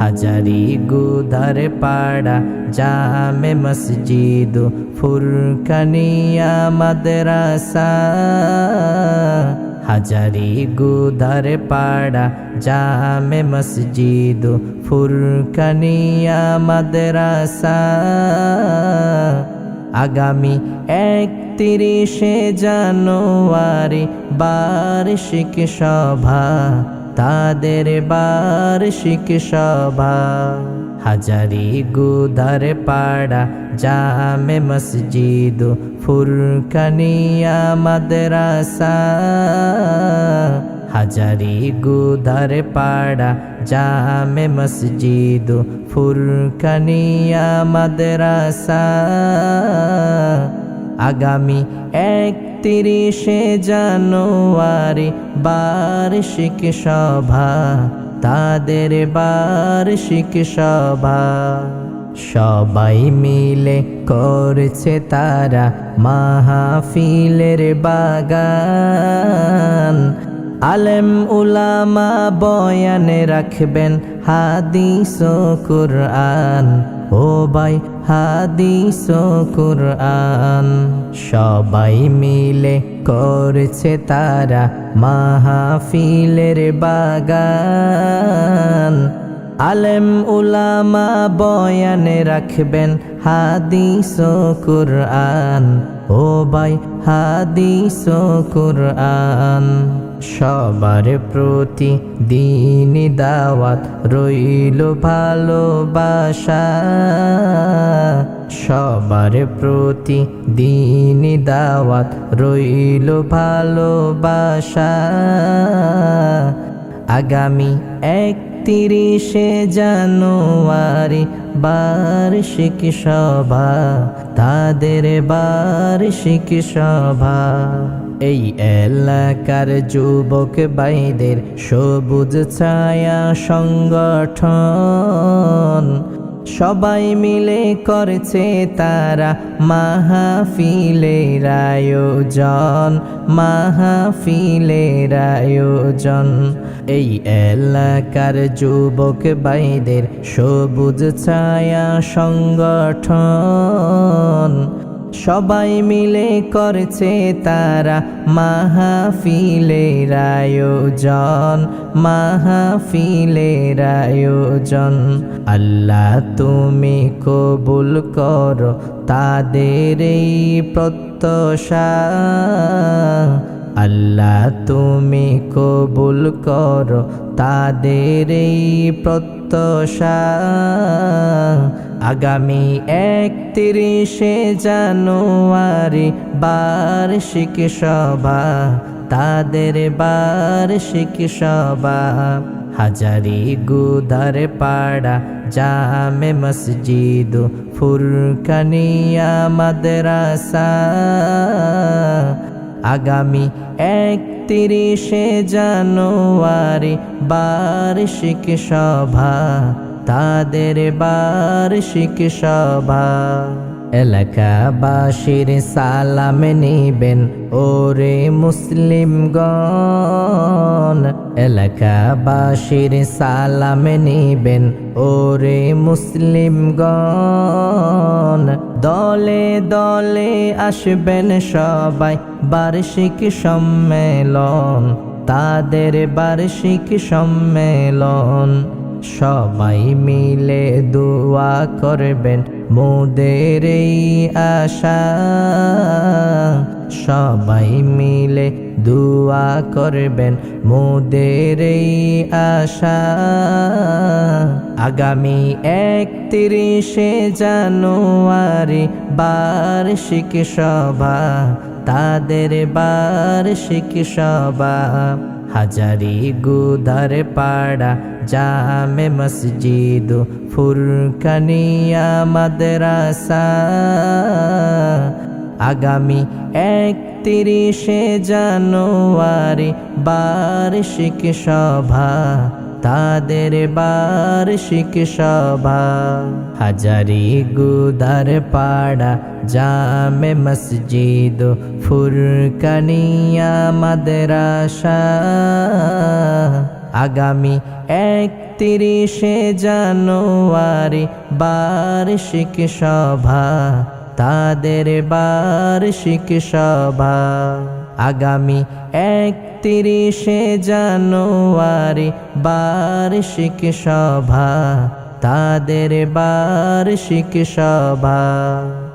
হাজারি গুদার পাড়া, জামে মসজিদ ফুরকানিয়া মাদ্রাসা। হাজারি গুদার পাড়া, জামে মসজিদ ফুরকানিয়া মাদ্রাসা। আগামী একত্রিশে জানুয়ারি বার্ষিক সভা। তাদের বার্ষিক সভা। হাজারি গুদার পাড়া, জামে মসজিদ ফুরকানিয়া মাদ্রাসা। হাজারি গুদার পাড়া, জামে মসজিদ ফুরকানিয়া মাদ্রাসা। আগামী একত্রিশে জানুয়ারি বার্ষিক সভা, তাদের বার্ষিক সভা। সবাই মিলে করছে তারা মাহফিলের বাগান। আলেম উলামা বয়ানে রাখবেন হাদিস কুরআন। ও বাই হাদিস কুরআন সবাই মিলে করছে তারা মাহফিলের বাগান। আলেম উলামা বয়ানে রাখবেন হাদিস কুরআন। ও ভাই, হাদিস কুরআন। সবার প্রতি দিন দাওয়াত রইল ভালোবাসা। সবার প্রতি দিন দাওয়াত রইল ভালোবাসা। আগামী একত্রিশে জানুয়ারি বার্ষিক সভা তাদের বার্ষিক সভা। এই এলাকার যুবক বাইদের সবুজ ছায়া সংগঠন সবাই মিলে করছে তারা মাহাফিলের আয়োজন মাহাফিলের আয়োজন। এই এলাকার যুবক বাইদের সবুজ ছায়া সংগঠন। সবাই মিলে করছে তারা মাহফিলের আয়োজন মাহফিলের আয়োজন। আল্লাহ তুমি কবুল করো তাদের এই প্রত্যাশা। আল্লাহ তুমি কবুল করো তাদের এই প্রত্যাশা। আগামী একত্রিশে জানুয়ারি বার্ষিক সভা তাদের বার্ষিক সভা। হাজারি গুদার পাড়া জামে মসজিদ ফুরকানিয়া মাদ্রাসা। আগামী একত্রিশে জানুয়ারি বার্ষিক সভা তাদের বার্ষিক সভা। এলাকাবাসীর সালাম নিবেন, ওরে মুসলিমগণ। এলাকাবাসীর সালাম নিবেন, ওরে মুসলিমগণ। দলে দলে আসবেন সবাই বার্ষিক সম্মেলন, তাদের বার্ষিক সম্মেলন। সবাই মিলে দোয়া করবেন মোদের এই আশা, সবাই মিলে দোয়া করবেন। মোদের এই আশা, আগামী একত্রিশে জানুয়ারি বার্ষিক সভা, তাদের বার্ষিক সভা। হাজারি গুদার পাড়া জামে মসজিদ ফুরকানিয়া মাদ্রাসা। আগামী একত্রিশে জানুয়ারি বার্ষিক সভা। তাদের বার্ষিক সভা। হাজারি গুদার পাড়া, জামে মসজিদ, ফুরকানিয়া মাদ্রাসা। আগামী একত্রিশে জানুয়ারি বার্ষিক সভা, তাদের বার্ষিক সভা। আগামী একত্রিশে জানুয়ারি বার্ষিক সভা তাদের বার্ষিক সভা।